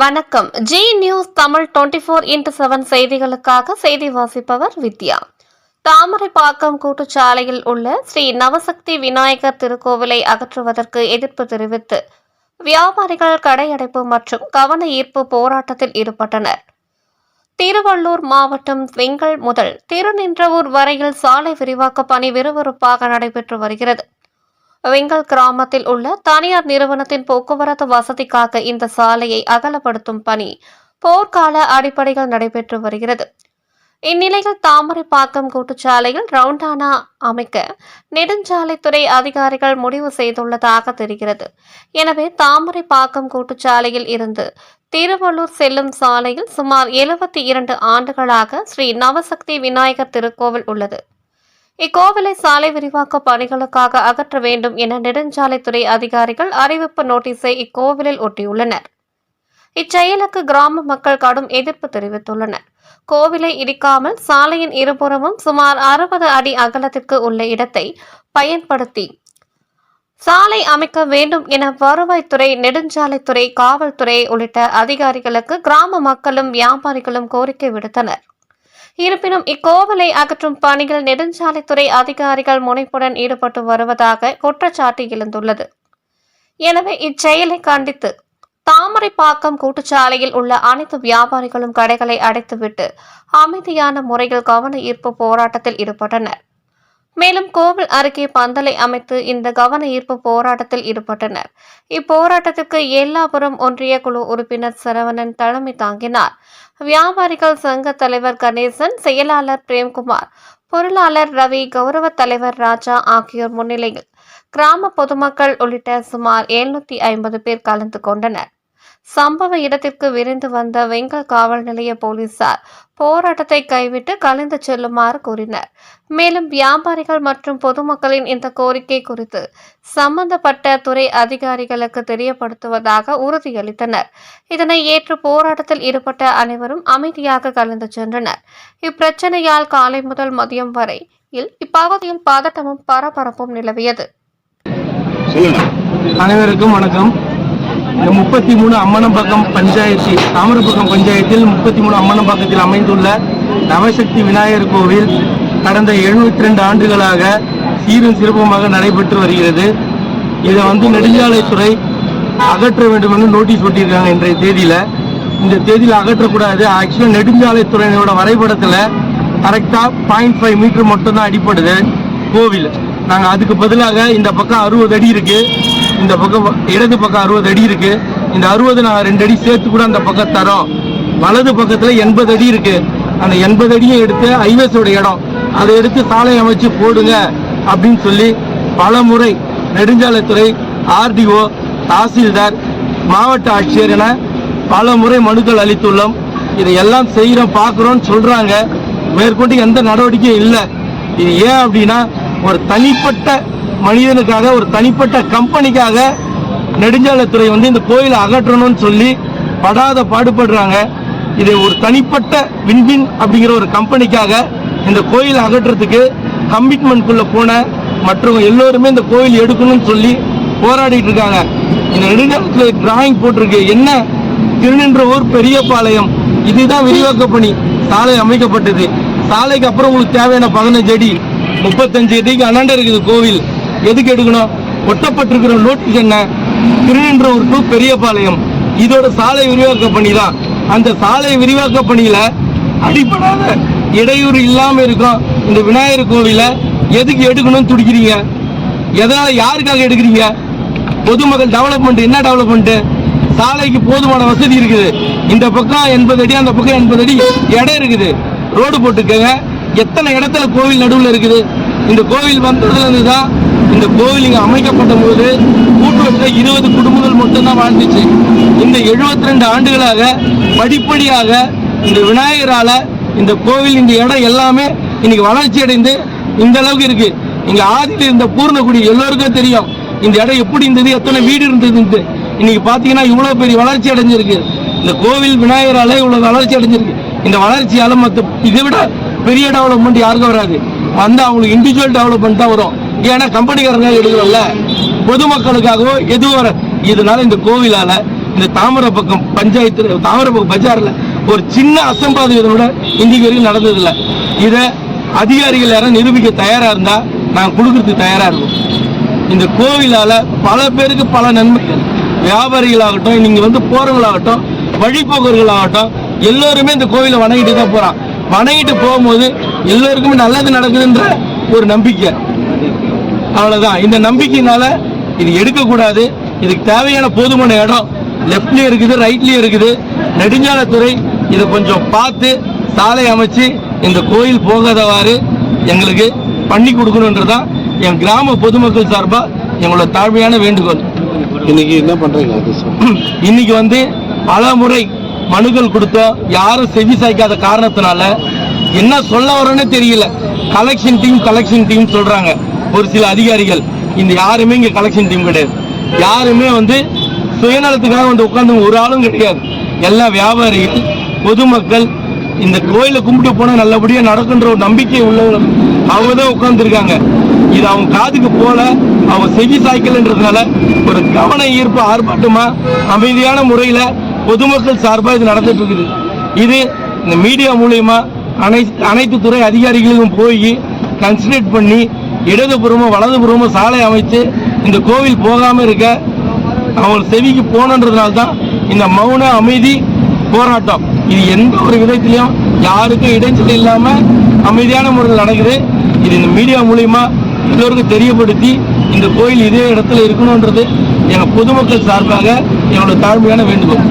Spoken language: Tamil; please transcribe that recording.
வணக்கம். Zee news Tamil twenty four into seven செய்திகளுக்காக செய்தி வாசிப்பவர் வித்யா. தாமரைப்பாக்கம் கூட்டுச்சாலையில் உள்ள ஸ்ரீ நவசக்தி விநாயகர் திருக்கோவிலை அகற்றுவதற்கு எதிர்ப்பு தெரிவித்து வியாபாரிகள் கடையடைப்பு மற்றும் கவன ஈர்ப்பு போராட்டத்தில் ஈடுபட்டனர். திருவள்ளூர் மாவட்டம் திங்கள் முதல் திருநின்றவூர் வரையில் சாலை விரிவாக்க பணி விறுவிறுப்பாக நடைபெற்று வருகிறது. வெங்கல் கிராமத்தில் உள்ள தனியார் நிறுவனத்தின் போக்குவரத்து வசதிக்காக இந்த சாலையை அகலப்படுத்தும் பணி போர்க்கால அடிப்படையில் நடைபெற்று வருகிறது. இந்நிலையில் தாமரைப்பாக்கம் கூட்டுச்சாலையில் ரவுண்டானா அமைக்க நெடுஞ்சாலைத்துறை அதிகாரிகள் முடிவு செய்துள்ளதாக தெரிகிறது. எனவே தாமரைப்பாக்கம் கூட்டுச்சாலையில் இருந்து திருவள்ளூர் செல்லும் சாலையில் சுமார் எழுபத்தி இரண்டு ஆண்டுகளாக ஸ்ரீ நவசக்தி விநாயகர் திருக்கோவில் உள்ளது. இக்கோவிலை சாலை விரிவாக்க பணிகளுக்காக அகற்ற வேண்டும் என நெடுஞ்சாலைத்துறை அதிகாரிகள் அறிவிப்பு நோட்டீஸை இக்கோவிலில் ஒட்டியுள்ளனர். இச்செயலுக்கு கிராம மக்கள் கடும் எதிர்ப்பு தெரிவித்துள்ளனர். கோவிலை இடிக்காமல் சாலையின் இருபுறமும் சுமார் அறுபது அடி அகலத்திற்கு உள்ள இடத்தை பயன்படுத்தி சாலை அமைக்க வேண்டும் என வருவாய்த்துறை நெடுஞ்சாலைத்துறை காவல்துறை உள்ளிட்ட அதிகாரிகளுக்கு கிராம மக்களும் வியாபாரிகளும் கோரிக்கை விடுத்தனர். இருப்பினும் இக்கோவிலை அகற்றும் பணியில் நெடுஞ்சாலைத்துறை அதிகாரிகள் முனைப்புடன் ஈடுபட்டு வருவதாக குற்றச்சாட்டு எழுந்துள்ளது. எனவே இச்செயலை கண்டித்து தாமரைப்பாக்கம் கூட்டுச்சாலையில் உள்ள அனைத்து வியாபாரிகளும் கடைகளை அடைத்துவிட்டு அமைதியான முறையில் கவன ஈர்ப்பு போராட்டத்தில் ஈடுபட்டனர். மேலும் கோவில் அருகே பந்தலை அமைத்து இந்த கவன ஈர்ப்பு போராட்டத்தில் ஈடுபட்டனர். இப்போராட்டத்திற்கு எல்லாபுரம் ஒன்றிய குழு உறுப்பினர் சரவணன் தலைமை தாங்கினார். வியாபாரிகள் சங்க தலைவர் கணேசன் செயலாளர் பிரேம்குமார் பொருளாளர் ரவி கௌரவ தலைவர் ராஜா ஆகியோர் முன்னிலையில் கிராம பொதுமக்கள் உள்ளிட்ட சுமார் எழுநூத்தி ஐம்பது பேர் கலந்து கொண்டனர். சம்பவ இடத்திற்கு விரைந்து வந்த வெங்கல் காவல் நிலைய போலீசார் போராட்டத்தை கைவிட்டு கலைந்து செல்லுமாறு கூறினர். மேலும் வியாபாரிகள் மற்றும் பொதுமக்களின் இந்த கோரிக்கை குறித்து சம்பந்தப்பட்ட துறை அதிகாரிகளுக்கு தெரியப்படுத்துவதாக உறுதியளித்தனர். இதனை ஏற்று போராட்டத்தில் ஈடுபட்ட அனைவரும் அமைதியாக கலந்து சென்றனர். இப்பிரச்சனையால் காலை முதல் மதியம் வரை இப்பகுதியில் பதட்டமும் பரபரப்பும் நிலவியது. அனைவருக்கும் வணக்கம். முப்பத்தி மூணு அம்மனம்பாக்கம் பஞ்சாயத்து தாமரப்பக்கம் பஞ்சாயத்தில் முப்பத்தி மூணு அம்மனம்பாக்கத்தில் அமைந்துள்ள நவசக்தி விநாயகர் கோவில் கடந்த எழுநூத்தி ரெண்டு ஆண்டுகளாக சீரும் சிறப்புமாக நடைபெற்று வருகிறது. இதை வந்து நெடுஞ்சாலைத்துறை அகற்ற வேண்டும் என்று நோட்டீஸ் ஒட்டியிருக்காங்க இன்றைய தேதியில. இந்த தேதியில் அகற்றக்கூடாது. ஆக்சுவலாக நெடுஞ்சாலைத்துறையினோட வரைபடத்தில் கரெக்டாக பாயிண்ட் ஃபைவ் மீட்டர் மட்டும்தான் அடிப்படுது கோவில். நாங்கள் அதுக்கு பதிலாக இந்த பக்கம் அறுபது அடி இருக்கு. இந்த பக்கம் இடது பக்கம் அறுபது அடி இருக்கு. இந்த அறுபது நான் ரெண்டு அடி சேர்த்து கூட அந்த பக்கம் தரோம். வலது பக்கத்தில் எண்பது அடி இருக்கு. அந்த எண்பது அடியும் எடுத்து ஹைவேஸோட இடம். அதை எடுத்து சாலை அமைச்சு போடுங்க அப்படின்னு சொல்லி பல முறை நெடுஞ்சாலைத்துறை ஆர்டிஓ தாசில்தார் மாவட்ட ஆட்சியர் என பல முறை மனுக்கள் அளித்துள்ளோம். இதை எல்லாம் செய்கிறோம் பார்க்குறோம்னு சொல்கிறாங்க மேற்கொண்டு எந்த நடவடிக்கையும் இல்லை. இது ஏன் அப்படின்னா ஒரு தனிப்பட்ட மனிதனுக்காக ஒரு தனிப்பட்ட கம்பெனிக்காக நெடுஞ்சாலைத்துறை வந்து இந்த கோயிலை அகற்றணும்னு சொல்லி படாத பாடுபடுறாங்க. இது ஒரு தனிப்பட்ட விண்வின் அப்படிங்கிற ஒரு கம்பெனிக்காக இந்த கோயிலை அகற்றுறதுக்கு கமிட்மெண்ட்குள்ள போன மற்றவங்க எல்லோருமே இந்த கோயில் எடுக்கணும்னு சொல்லி போராடிட்டு இருக்காங்க. இந்த நெடுஞ்சாலைத்துல டிராயிங் போட்டிருக்கு. என்ன? திருநின்றவூர் பெரியப்பாளையம் இதுதான் விரிவாக்க பணி. சாலை அமைக்கப்பட்டது. சாலைக்கு அப்புறம் உங்களுக்கு தேவையான பதினஞ்சு அடி. முப்பத்தஞ்சு அடிக்கு அண்ணாண்ட இருக்குது கோவில். எதுக்கு எடுக்கணும்? ஒட்டப்பட்டிருக்கிற நோட்டீஸ் என்ன? திருநின்றூர் டு பெரியபாளையம். இதோட சாலை விரிவாக்க பணி தான். அந்த சாலை விரிவாக்க பணியில அடிப்படாத இடையூறு இல்லாம இருக்கும் இந்த விநாயகர் கோவில எதுக்கு எடுக்கணும்னு துடிக்கிறீங்க? எதனால யாருக்காக எடுக்கிறீங்க? பொதுமக்கள் டெவலப்மெண்ட் என்ன டெவலப்மெண்ட் சாலைக்கு போதுமான வசதி இருக்குது. இந்த பக்கம் எண்பது அடி அந்த பக்கம் எண்பது அடி இடம் இருக்குது. ரோடு போட்டுக்கங்க எத்தனை இடத்துல கோவில் நடுவில் இருக்குது? இந்த கோவில் வந்ததுலேருந்து தான் இந்த கோவில் இங்கே அமைக்கப்பட்ட போது கூட்டுவட்ட இருபது குடும்பங்கள் மட்டும்தான் வாழ்ந்துச்சு. இந்த 72 ரெண்டு ஆண்டுகளாக படிப்படியாக இந்த விநாயகரால் இந்த கோவில் இந்த இடம் எல்லாமே இன்னைக்கு வளர்ச்சி அடைந்து இந்த அளவுக்கு இருக்கு. இங்க ஆதியில் இருந்த பூர்ணகுடி எல்லோருக்கும் தெரியும். இந்த இடம் எப்படி இருந்தது? எத்தனை வீடு இருந்தது? இன்னைக்கு பாத்தீங்கன்னா இவ்வளவு பெரிய வளர்ச்சி அடைஞ்சிருக்கு. இந்த கோவில் விநாயகரால இவ்வளவு வளர்ச்சி அடைஞ்சிருக்கு. இந்த வளர்ச்சியால மற்ற இதை விட பெரிய டெவலப்மெண்ட் யாருக்கும் வராது. வந்து அவங்களுக்கு இண்டிவிஜுவல் டெவலப்மெண்ட் தான் வரும். ஏன்னா கம்பெனிக்காரங்க எடுக்கிறோம்ல பொதுமக்களுக்காகவோ எதுவும் இதனால இந்த கோவிலால இந்த தாமரப்பக்கம் பஞ்சாயத்து தாமரப்பக்கம் பஜார்ல ஒரு சின்ன அசம்பாவிதம் கூட இன்னைக்கு வரைக்கும் நடந்ததில்லை. இதை அதிகாரிகள் யாரும் நிரூபிக்க தயாராக இருந்தால் நான் கொடுக்கறதுக்கு தயாராக இருக்கும். இந்த கோவிலால் பல பேருக்கு பல நன்மைகள். வியாபாரிகளாகட்டும் நீங்கள் வந்து போகிறவங்களாகட்டும் வழிபோக்கர்களாகட்டும் எல்லோருமே இந்த கோவிலை வணங்கிட்டு தான் போகிறான் வணங்கிட்டு போகும்போது எல்லோருக்குமே நல்லது நடக்குதுன்ற ஒரு நம்பிக்கை. அவ்வளவுதான். இந்த நம்பிக்கையினால இது எடுக்கக்கூடாது. இதுக்கு தேவையான போதுமான இடம் லெஃப்ட்லயும் இருக்குது ரைட்லயும் இருக்குது. நெடுஞ்சாலைத்துறை இதை கொஞ்சம் பார்த்து சாலை அமைச்சு இந்த கோயில் போகாதவாறு எங்களுக்கு பண்ணி கொடுக்கணுன்றதான் என் கிராம பொதுமக்கள் சார்பா எங்களோட தாழ்மையான வேண்டுகோள். இன்னைக்கு என்ன பண்றீங்க? சொல்லு. இன்னைக்கு வந்து பல முறை மனுக்கள் கொடுத்தோம் யாரும் செவி சாய்க்காத காரணத்தினால என்ன சொல்ல வரேன்னு தெரியல. கலெக்ஷன் டீம் கலெக்ஷன் டீம் சொல்றாங்க. ஒரு சில அதிகாரிகள். இந்த யாருமே இங்க கலெக்ஷன் டீம் கிடையாது. யாருமே வந்து சுயநலத்துக்காக வந்து உட்கார்ந்து ஒரு ஆளும் கிடையாது. எல்லா வியாபாரிகள் பொதுமக்கள் இந்த கோயிலை கும்பிட்டு போனா நல்லபடியா நடக்குன்ற ஒரு நம்பிக்கை உள்ளவங்க அவங்க தான் உட்கார்ந்துருக்காங்க. இது அவங்க காதுக்கு போல அவங்க செவி சாய்க்கல்ன்றதுனால ஒரு கவன ஈர்ப்பு ஆர்ப்பாட்டமா அமைதியான முறையில பொதுமக்கள் சார்பாக இது நடந்துட்டு இருக்குது. இது இந்த மீடியா மூலயமா அனைத்து அனைத்து துறை அதிகாரிகளுக்கும் போய் கன்சன்ட்ரேட் பண்ணி இடதுபுறமும் வலதுபுறமும் சாலை அமைத்து இந்த கோவில் போகாமல் இருக்க அவங்க செவிக்கு போனன்றதுனால தான் இந்த மௌன அமைதி போராட்டம். இது எந்த ஒரு விதத்திலையும் யாருக்கும் இடைஞ்சல் இல்லாமல் அமைதியான முறையில் நடக்குது. இது இந்த மீடியா மூலியமா எல்லோருக்கும் தெரியப்படுத்தி இந்த கோயில் இதே இடத்துல இருக்கணுன்றது எங்கள் பொதுமக்கள் சார்பாக என்னோட தாழ்மையான வேண்டுகோள்.